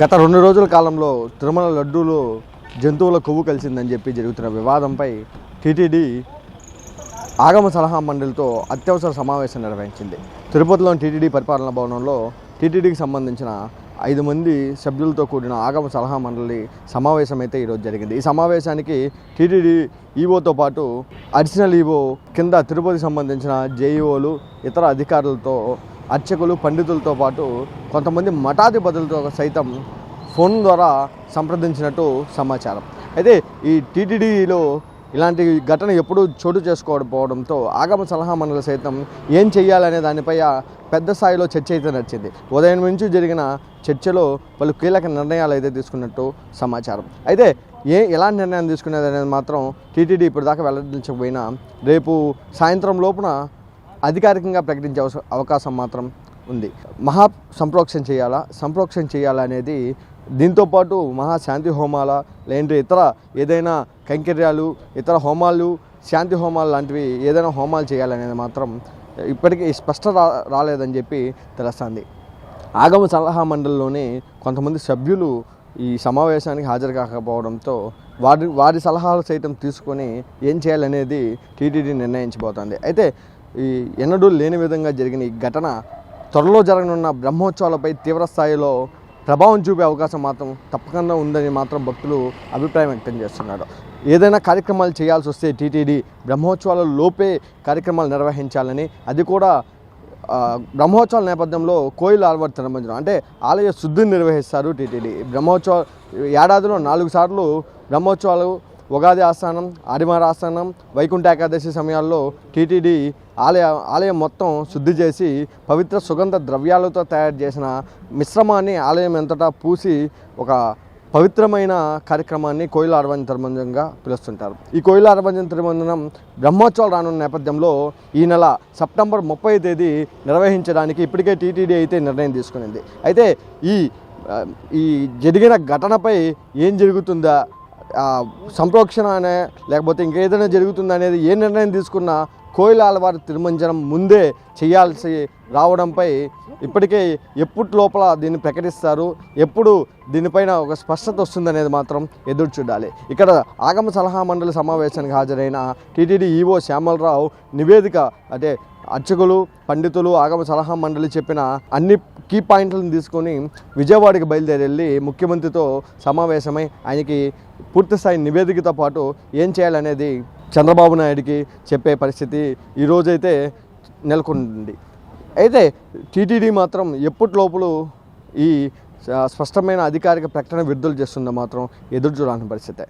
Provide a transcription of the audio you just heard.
గత రెండు రోజుల కాలంలో తిరుమల లడ్డూలో జంతువుల కొవ్వు కలిసిందని చెప్పి జరుగుతున్న వివాదంపై టీటీడీ ఆగమ సలహా మండలితో అత్యవసర సమావేశం నిర్వహించింది. తిరుపతిలోని టీటీడీ పరిపాలనా భవనంలో టీటీడీకి సంబంధించిన ఐదు మంది సభ్యులతో కూడిన ఆగమ సలహా మండలి సమావేశం అయితే ఈరోజు జరిగింది. ఈ సమావేశానికి టీటీడీ ఈవోతో పాటు అడిషనల్ ఈవో కింద తిరుపతికి సంబంధించిన జేఈఓలు ఇతర అధికారులతో అర్చకులు పండితులతో పాటు కొంతమంది మఠాధిపతులతో సైతం ఫోన్ ద్వారా సంప్రదించినట్టు సమాచారం. అయితే ఈ టీటీడీలో ఇలాంటి ఘటన ఎప్పుడూ చోటు చేసుకోకపోవడంతో ఆగమ సలహా మండలి సైతం ఏం చేయాలనే దానిపై పెద్ద స్థాయిలో చర్చ అయితే నడిచింది. ఉదయం నుంచి జరిగిన చర్చలో పలు కీలక నిర్ణయాలు అయితే తీసుకున్నట్టు సమాచారం. అయితే ఏ ఎలాంటి నిర్ణయం తీసుకునేది అనేది మాత్రం టీటీడీ ఇప్పటిదాకా వెల్లడించకపోయినా రేపు సాయంత్రం లోపున అధికారికంగా ప్రకటించే అవకాశం మాత్రం ఉంది. మహా సంప్రోక్షణ చేయాలా? సంప్రోక్షణ చేయాలా అనేది దీంతోపాటు మహా శాంతి హోమాల లేదంటే ఇతర ఏదైనా కైంకర్యాలు ఇతర హోమాలు శాంతి హోమాలు లాంటివి ఏదైనా హోమాలు చేయాలనేది మాత్రం ఇప్పటికీ స్పష్ట రా రాలేదని చెప్పి తెలుస్తుంది. ఆగమ సలహా మండలిలోని కొంతమంది సభ్యులు ఈ సమావేశానికి హాజరు కాకపోవడంతో వారి వారి సలహాలు సైతం తీసుకొని ఏం చేయాలనేది టీటీడీ నిర్ణయించబోతోంది. అయితే ఈ ఎన్నడూ లేని విధంగా జరిగిన ఈ ఘటన త్వరలో జరగనున్న బ్రహ్మోత్సవాలపై తీవ్ర స్థాయిలో ప్రభావం చూపే అవకాశం మాత్రం తప్పకుండా ఉందని మాత్రం భక్తులు అభిప్రాయం వ్యక్తం చేస్తున్నారు. ఏదైనా కార్యక్రమాలు చేయాల్సి వస్తే టీటీడీ బ్రహ్మోత్సవాల లోపే కార్యక్రమాలు నిర్వహించాలని అది కూడా బ్రహ్మోత్సవాల నేపథ్యంలో కోయిల ఆల్వార్ తిరుమంజనం అంటే ఆలయ శుద్ధిని నిర్వహిస్తారు టీటీడీ. బ్రహ్మోత్సవ ఏడాదిలో నాలుగు సార్లు బ్రహ్మోత్సవాలు ఉగాది ఆస్థానం ఆదివార ఆస్థానం వైకుంఠ ఏకాదశి సమయాల్లో టీటీడీ ఆలయ ఆలయం మొత్తం శుద్ధి చేసి పవిత్ర సుగంధ ద్రవ్యాలతో తయారు చేసిన మిశ్రమాన్ని ఆలయం ఎంతటా పూసి ఒక పవిత్రమైన కార్యక్రమాన్ని కోయిల అరవంజన తిరుమంజనంగా పిలుస్తుంటారు. ఈ కోయిల అరవంజన తిరుమంజనం బ్రహ్మోత్సవాలు రానున్న నేపథ్యంలో ఈ నెల సెప్టెంబర్ ముప్పై తేదీ నిర్వహించడానికి ఇప్పటికే టీటీడీ అయితే నిర్ణయం తీసుకునింది. అయితే ఈ ఈ జరిగిన ఘటనపై ఏం జరుగుతుందా సంప్రోక్షణ అనే లేకపోతే ఇంకేదైనా జరుగుతుందనేది ఏ నిర్ణయం తీసుకున్నా కోయిల ఆలవారి తిరుమంజనం ముందే చేయాల్సి రావడంపై ఇప్పటికే ఎప్పుడు లోపల దీన్ని ప్రకటిస్తారు ఎప్పుడు దీనిపైన ఒక స్పష్టత వస్తుందనేది మాత్రం ఎదురు చూడాలి. ఇక్కడ ఆగమ సలహా మండలి సమావేశానికి హాజరైన టీటీడీ ఈవో శ్యామలరావు నివేదిక అంటే అర్చకులు పండితులు ఆగమ సలహా మండలి చెప్పిన అన్ని కీ పాయింట్లను తీసుకొని విజయవాడకి బయలుదేరి వెళ్ళి ముఖ్యమంత్రితో సమావేశమై ఆయనకి పూర్తిస్థాయి నివేదికతో పాటు ఏం చేయాలనేది చంద్రబాబు నాయుడికి చెప్పే పరిస్థితి ఈరోజైతే నెలకొంది. అయితే టీటీడీ మాత్రం ఎప్పటి లోపల ఈ స్పష్టమైన అధికారిక ప్రకటన విడుదల చేస్తుందో మాత్రం ఎదురు చూడాల్సిన పరిస్థితే.